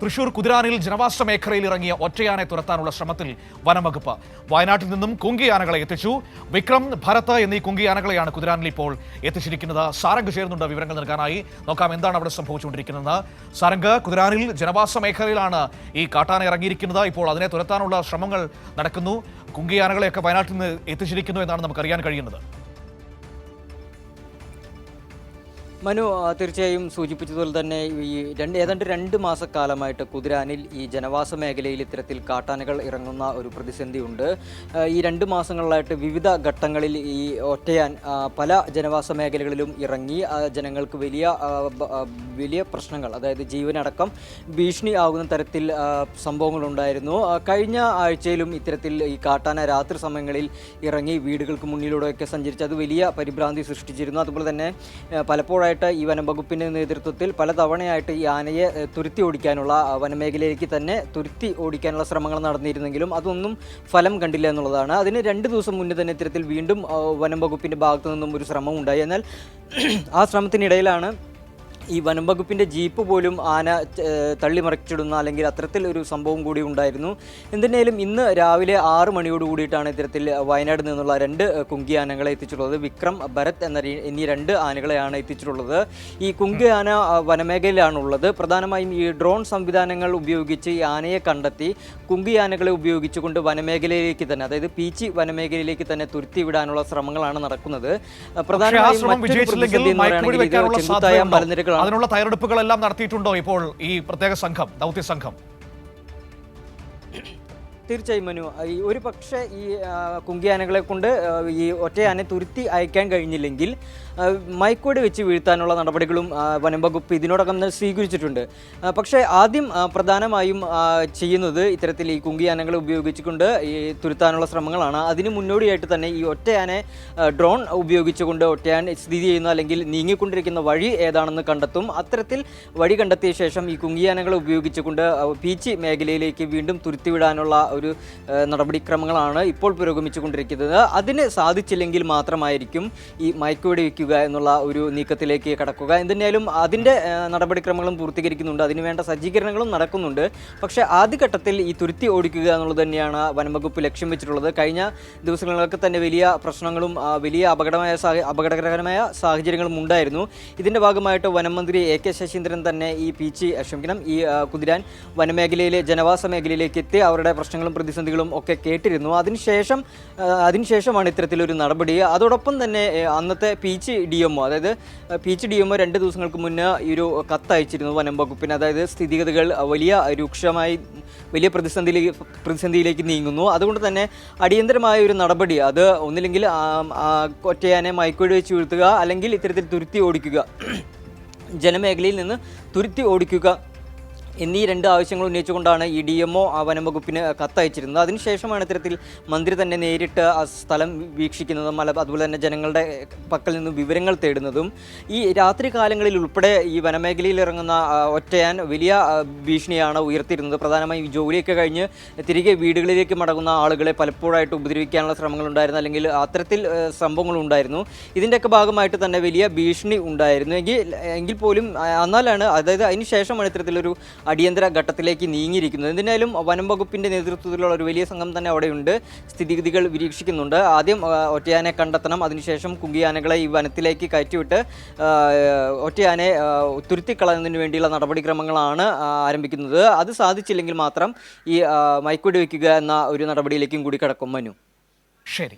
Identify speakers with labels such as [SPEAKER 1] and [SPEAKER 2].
[SPEAKER 1] തൃശൂർ കുതിരാനിൽ ജനവാസ മേഖലയിൽ ഇറങ്ങിയ ഒറ്റയാനെ തുരത്താനുള്ള ശ്രമത്തിൽ വനംവകുപ്പ്. വയനാട്ടിൽ നിന്നും കുങ്കിയാനകളെ എത്തിച്ചു. വിക്രം ഭരത് എന്നീ കുങ്കിയാനകളെയാണ് കുതിരാനിൽ ഇപ്പോൾ എത്തിച്ചിരിക്കുന്നത്. സാരംഗ് ചേരുന്നുണ്ട് വിവരങ്ങൾ നൽകാനായി. നോക്കാം എന്താണ് അവിടെ സംഭവിച്ചുകൊണ്ടിരിക്കുന്നത്. സാരംഗ് കുതിരാനിൽ ജനവാസ മേഖലയിലാണ് ഈ കാട്ടാന ഇറങ്ങിയിരിക്കുന്നത്. ഇപ്പോൾ അതിനെ തുരത്താനുള്ള ശ്രമങ്ങൾ നടക്കുന്നു. കുങ്കിയാനകളെയൊക്കെ വയനാട്ടിൽ നിന്ന് എത്തിച്ചിരിക്കുന്നു എന്നാണ് നമുക്കറിയാൻ കഴിയുന്നത്.
[SPEAKER 2] മനു തീർച്ചയായും സൂചിപ്പിച്ചതുപോലെ തന്നെ ഈ രണ്ട് ഏതാണ്ട് രണ്ട് മാസക്കാലമായിട്ട് കുതിരാനിൽ ഈ ജനവാസ മേഖലയിൽ ഇത്തരത്തിൽ കാട്ടാനകൾ ഇറങ്ങുന്ന ഒരു പ്രതിസന്ധി ഉണ്ട് ഈ രണ്ട് മാസങ്ങളിലായിട്ട് വിവിധ ഘട്ടങ്ങളിൽ ഈ ഒറ്റയാൻ പല ജനവാസ മേഖലകളിലും ഇറങ്ങി ജനങ്ങൾക്ക് വലിയ വലിയ പ്രശ്നങ്ങൾ അതായത് ജീവനടക്കം ഭീഷണി ആകുന്ന തരത്തിൽ സംഭവങ്ങളുണ്ടായിരുന്നു. കഴിഞ്ഞ ആഴ്ചയിലും ഇത്തരത്തിൽ ഈ കാട്ടാന രാത്രി സമയങ്ങളിൽ ഇറങ്ങി വീടുകൾക്ക് മുന്നിലൂടെയൊക്കെ സഞ്ചരിച്ച് അത് വലിയ പരിഭ്രാന്തി സൃഷ്ടിച്ചിരുന്നു. അതുപോലെ തന്നെ ആ, പലപ്പോഴായിട്ട് ഈ വനംവകുപ്പിന്റെ നേതൃത്വത്തിൽ പലതവണയായിട്ട് ഈ ആനയെ തുരുത്തി ഓടിക്കാനുള്ള വനമേഖലയിലേക്ക് തന്നെ തുരുത്തി ഓടിക്കാനുള്ള ശ്രമങ്ങൾ നടന്നിരുന്നെങ്കിലും അതൊന്നും ഫലം കണ്ടില്ല എന്നുള്ളതാണ്. അതിന് രണ്ട് ദിവസം മുന്നേ തന്നെ ഇത്തരത്തിൽ വീണ്ടും വനംവകുപ്പിന്റെ വനം വകുപ്പിന്റെ ഭാഗത്തു നിന്നും ഒരു ശ്രമം ഉണ്ടായി എന്നാൽ ആ ശ്രമത്തിനിടയിലാണ് ഈ വനം വകുപ്പിന്റെ ജീപ്പ് പോലും ആന തള്ളിമറിച്ചിടുന്ന അല്ലെങ്കിൽ അത്തരത്തിൽ ഒരു സംഭവം കൂടി ഉണ്ടായിരുന്നു. എന്തിനേലും ഇന്ന് രാവിലെ ആറ് മണിയോട് കൂടിയിട്ടാണ് ഇത്തരത്തിൽ വയനാട് നിന്നുള്ള രണ്ട് കുങ്കി ആനകളെ എത്തിച്ചിട്ടുള്ളത്. വിക്രം ഭരത് എന്ന എന്നീ രണ്ട് ആനകളെയാണ് എത്തിച്ചിട്ടുള്ളത്. ഈ കുങ്കി ആന വനമേഖലയിലാണുള്ളത്. പ്രധാനമായും ഈ ഡ്രോൺ സംവിധാനങ്ങൾ ഉപയോഗിച്ച് ഈ ആനയെ കണ്ടെത്തി കുങ്കി ആനകളെ ഉപയോഗിച്ചുകൊണ്ട് വനമേഖലയിലേക്ക് തന്നെ അതായത് പീച്ചി വനമേഖലയിലേക്ക് തന്നെ തുരുത്തി വിടാനുള്ള ശ്രമങ്ങളാണ് നടക്കുന്നത്. പ്രധാനമായും
[SPEAKER 1] ശ്രമം
[SPEAKER 2] മറ്റൊരു പ്രതിസന്ധി എന്ന് പറയുകയാണെങ്കിൽ ഇത് ചെങ്കുത്തായ മലനിരകൾ
[SPEAKER 1] അതിനുള്ള തയ്യാറെടുപ്പുകളെല്ലാം നടത്തിയിട്ടുണ്ടോ ഇപ്പോൾ ഈ പ്രത്യേക സംഘം ദൗത്യ സംഘം?
[SPEAKER 2] തീർച്ചയായും മനു. ഈ ഒരു പക്ഷേ ഈ കുങ്കിയാനകളെ കൊണ്ട് ഈ ഒറ്റയാനെ തുരുത്തി അയക്കാൻ കഴിഞ്ഞില്ലെങ്കിൽ ആ, മയക്കുവെടി വെച്ച് വീഴ്ത്താനുള്ള നടപടികളും വനം വകുപ്പ് ഇതിനോടകം തന്നെ സ്വീകരിച്ചിട്ടുണ്ട്. പക്ഷേ ആദ്യം പ്രധാനമായും ചെയ്യുന്നത് ഇത്തരത്തിൽ ഈ കുങ്കിയാനകളെ ഉപയോഗിച്ചുകൊണ്ട് ഈ തുരുത്താനുള്ള ശ്രമങ്ങളാണ്. അതിന് മുന്നോടിയായിട്ട് തന്നെ ഈ ഒറ്റയാനെ ഡ്രോൺ ഉപയോഗിച്ചുകൊണ്ട് ഒറ്റയാൻ സ്ഥിതി ചെയ്യുന്ന അല്ലെങ്കിൽ നീങ്ങിക്കൊണ്ടിരിക്കുന്ന വഴി ഏതാണെന്ന് കണ്ടെത്തും. അത്തരത്തിൽ വഴി കണ്ടെത്തിയ ശേഷം ഈ കുങ്കിയാനകളെ ഉപയോഗിച്ചുകൊണ്ട് പീച്ചി മേഖലയിലേക്ക് വീണ്ടും തുരുത്തിവിടാനുള്ള ഒരു നടപടിക്രമങ്ങളാണ് ഇപ്പോൾ പുരോഗമിച്ചുകൊണ്ടിരിക്കുന്നത്. അതിന് സാധിച്ചില്ലെങ്കിൽ മാത്രമായിരിക്കും ഈ മയക്കുവെടി വയ്ക്കുക എന്നുള്ള ഒരു നീക്കത്തിലേക്ക് കടക്കുക. എന്തെന്നാലും അതിന്റെ നടപടിക്രമങ്ങളും പൂർത്തീകരിക്കുന്നുണ്ട്. അതിനുവേണ്ട സജ്ജീകരണങ്ങളും നടക്കുന്നുണ്ട്. പക്ഷേ ആദ്യഘട്ടത്തിൽ ഈ തുരുത്തി ഓടിക്കുക എന്നുള്ളത് തന്നെയാണ് വനംവകുപ്പ് ലക്ഷ്യം വെച്ചിട്ടുള്ളത്. കഴിഞ്ഞ ദിവസങ്ങളിലൊക്കെ തന്നെ വലിയ പ്രശ്നങ്ങളും വലിയ അപകടമായ അപകടകരമായ സാഹചര്യങ്ങളും ഉണ്ടായിരുന്നു. ഇതിന്റെ ഭാഗമായിട്ട് വനമന്ത്രി എ കെ ശശീന്ദ്രൻ തന്നെ ഈ പീച്ചി ക്ഷമിക്കണം ഈ കുതിരാൻ വനമേഖലയിലെ ജനവാസ മേഖലയിലേക്ക് എത്തി അവരുടെ പ്രശ്നങ്ങളും പ്രതിസന്ധികളും ഒക്കെ കേട്ടിരുന്നു. അതിനുശേഷം അതിനുശേഷമാണ് ഇത്തരത്തിലൊരു നടപടി. അതോടൊപ്പം തന്നെ അന്നത്തെ പീച്ച് ഡി എംഒ അതായത് പി എച്ച് ഡി എംഒ രണ്ട് ദിവസങ്ങൾക്ക് മുന്നേ ഈ ഒരു കത്ത് അയച്ചിരുന്നു വനം വകുപ്പിന്. അതായത് സ്ഥിതിഗതികൾ വലിയ രൂക്ഷമായി വലിയ പ്രതിസന്ധിയിലേക്ക് പ്രതിസന്ധിയിലേക്ക് നീങ്ങുന്നു. അതുകൊണ്ട് തന്നെ അടിയന്തരമായ ഒരു നടപടി അത് ഒന്നില്ലെങ്കിൽ കൊറ്റയാനെ മയക്കുഴി വെച്ച് വീഴ്ത്തുക അല്ലെങ്കിൽ ഇത്തരത്തിൽ തുരുത്തി ഓടിക്കുക. ജനമേഖലയിൽ നിന്ന് തുരുത്തി ഓടിക്കുക. എന്നീ രണ്ട് ആവശ്യങ്ങൾ ഉന്നയിച്ചുകൊണ്ടാണ് ഈ ഡി എം ഒ വനം വകുപ്പിന് കത്തയച്ചിരുന്നത്. അതിനുശേഷമാണ് ഇത്തരത്തിൽ മന്ത്രി തന്നെ നേരിട്ട് ആ സ്ഥലം വീക്ഷിക്കുന്നതും അല്ല അതുപോലെ തന്നെ ജനങ്ങളുടെ പക്കൽ നിന്നും വിവരങ്ങൾ തേടുന്നതും. ഈ രാത്രി കാലങ്ങളിൽ ഉൾപ്പെടെ ഈ വനമേഖലയിൽ ഇറങ്ങുന്ന ഒറ്റയാൻ വലിയ ഭീഷണിയാണ് ഉയർത്തിയിരുന്നത്. പ്രധാനമായും ജോലിയൊക്കെ കഴിഞ്ഞ് തിരികെ വീടുകളിലേക്ക് മടങ്ങുന്ന ആളുകളെ പലപ്പോഴായിട്ട് ഉപദ്രവിക്കാനുള്ള ശ്രമങ്ങൾ ശ്രമങ്ങളുണ്ടായിരുന്നു അല്ലെങ്കിൽ അത്തരത്തിൽ സംഭവങ്ങളുണ്ടായിരുന്നു. ഇതിന്റെയൊക്കെ ഭാഗമായിട്ട് തന്നെ വലിയ ഭീഷണി ഉണ്ടായിരുന്നു. എങ്കിൽ എങ്കിൽ പോലും എന്നാലാണ് അതായത് അതിന് ശേഷമാണ് ഇത്തരത്തിലൊരു അടിയന്തര ഘട്ടത്തിലേക്ക് നീങ്ങിയിരിക്കുന്നത്. എന്തിനായാലും വനം വകുപ്പിന്റെ നേതൃത്വത്തിലുള്ള ഒരു വലിയ സംഘം തന്നെ അവിടെയുണ്ട്. സ്ഥിതിഗതികൾ നിരീക്ഷിക്കുന്നുണ്ട് ആദ്യം ഒറ്റയാനെ കണ്ടെത്തണം. അതിനുശേഷം കുങ്കിയാനകളെ ഈ വനത്തിലേക്ക് കയറ്റിവിട്ട് ഒറ്റയാനെ തുരുത്തിക്കളയുന്നതിന് വേണ്ടിയുള്ള നടപടിക്രമങ്ങളാണ് ആരംഭിക്കുന്നത്. അത് സാധിച്ചില്ലെങ്കിൽ മാത്രം ഈ മൈക്കുടി വയ്ക്കുക എന്ന ഒരു നടപടിയിലേക്കും കൂടി കടക്കും. മനു.
[SPEAKER 1] ശരി.